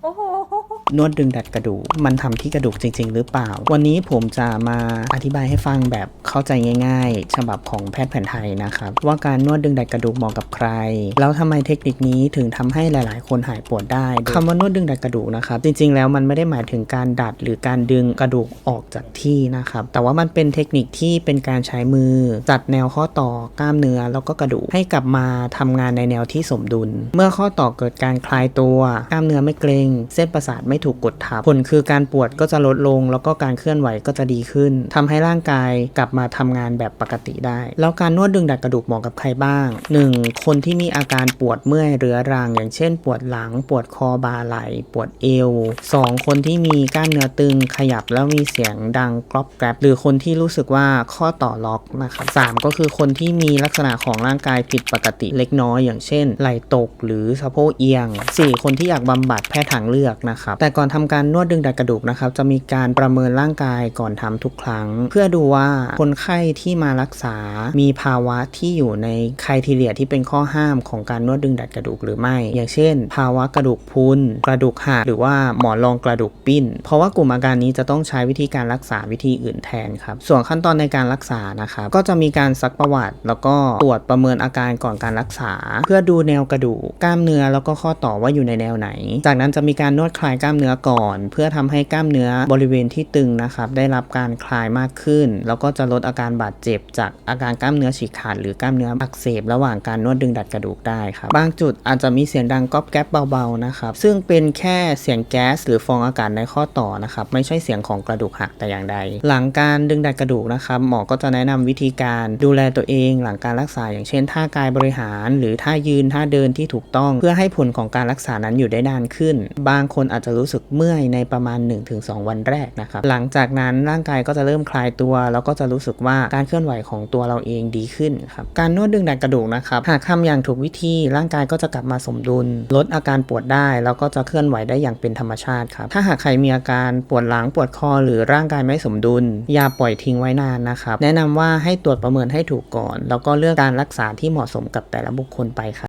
โอ้โห นวดดึงดัดกระดูก มันทำที่กระดูกจริง ๆ หรือเปล่า วันนี้ผมจะมาอธิบายให้ฟังแบบเข้าใจง่าย ๆ ฉบับของแพทย์แผนไทยนะครับ ว่าการนวดดึงดัดกระดูกเหมาะกับใคร แล้วทำไมเทคนิคนี้ถึงทำให้หลาย ๆ คนหายปวดได้คำว่านวดดึงดัดกระดูกนะครับ จริง ๆ แล้วมันไม่ได้หมายถึงการดัดหรือการดึงกระดูกออกจากที่นะครับ แต่ว่ามันเป็นเทคนิคที่เป็นการใช้มือ จัดแนวข้อต่อกล้ามเนื้อแล้วก็กระดูกให้กลับมาทำงานในแนวที่สมดุล เมื่อข้อต่อเกิดการคลายตัว กล้ามเนื้อไม่เกร็งเส้นประสาทไม่ถูกกดทับผลคือการปวดก็จะลดลง แล้วก็การเคลื่อนไหวก็จะดีขึ้นทำให้ร่างกายกลับมาทำงานแบบปกติได้ แล้วการนวดดึงดัดกระดูกเหมาะกับใครบ้าง 1. คนที่มีอาการปวดเมื่อยเรื้อรัง อย่างเช่น ปวดหลัง ปวดคอบ่าไหล่ปวดเอว 2. คนที่มีกล้ามเนื้อตึงขยับแล้วมีเสียงดังกรอบแกรบหรือคนที่รู้สึกว่าข้อต่อล็อกนะครับสามก็คือคนที่มีลักษณะของร่างกายผิดปกติเล็กน้อย อย่างเช่น ไหล่ตกหรือสะโพกเอียง 4. คนที่อยากบำบัดแพทย์ทางเลือกนะครับแต่ก่อนทำการนวดดึงดัดกระดูกนะครับจะมีการประเมินร่างกายก่อนทำทุกครั้ง เพื่อดูว่าคนไข้ที่มารักษา มีภาวะที่อยู่ในครทีเรียที่เป็นข้อห้ามของการนวดดึงดัดกระดูกหรือไม่ อย่างเช่น ภาวะกระดูกพุนกระดูกหักหรือว่าหมอนรองกระดูกปิ้น เพราะว่ากลุ่มอาการนี้จะต้องใช้วิธีการรักษาวิธีอื่นแทนครับส่วนขั้นตอนในการรักษานะครับก็จะมีการซักประวัติ แล้วก็ตรวจประเมินอาการก่อนการรักษา เพื่อดูแนวกระดูกกล้ามเนื้อแล้วก็ข้อต่อว่าอยู่ในแนวไหน จากนั้นจะมีการนวดคลายกล้ามเนื้อก่อน เพื่อทำให้กล้ามเนื้อบริเวณที่ตึงนะครับ ได้รับการคลายมากขึ้น แล้วก็จะลดอาการบาดเจ็บ จากอาการกล้ามเนื้อฉีกขาดหรือกล้ามเนื้ออักเสบ ระหว่างการนวดดึงดัดกระดูกได้ครับบางจุดอาจจะมีเสียงดังก๊อบแก๊บเบาๆนะครับซึ่งเป็นแค่เสียงแก๊ส หรือฟองอากาศในข้อต่อนะครับไม่ใช่เสียงของกระดูกหักแต่อย่างใด หลังการดึงดัดกระดูกนะครับหมอก็จะแนะนำวิธีการดูแลตัวเอง หลังการรักษาอย่างเช่น ท่ากายบริหาร หรือท่ายืนท่าเดินที่ถูกต้อง เพื่อให้ผลของการรักษานั้นอยู่ได้นานขึ้น บางคนอาจจะรู้สึกเมื่อยในประมาณ 1-2 วันแรกนะครับหลังจากนั้นร่างกายก็จะเริ่มคลายตัว แล้วก็จะรู้สึกว่าการเคลื่อนไหวของตัวเราเองดีขึ้นครับการนวดดึงดัดกระดูกนะครับหากทำอย่างถูกวิธีร่างกายก็จะกลับมาสมดุล ลดอาการปวดได้ แล้วก็จะเคลื่อนไหวได้อย่างเป็นธรรมชาติครับถ้าหากใครมีอาการปวดหลังปวดคอหรือร่างกายไม่สมดุล อย่าปล่อยทิ้งไว้นานนะครับแนะนำว่าให้ตรวจประเมินให้ถูกก่อน แล้วก็เลือกการรักษาที่เหมาะสมกับแต่ละบุคคลไปครับ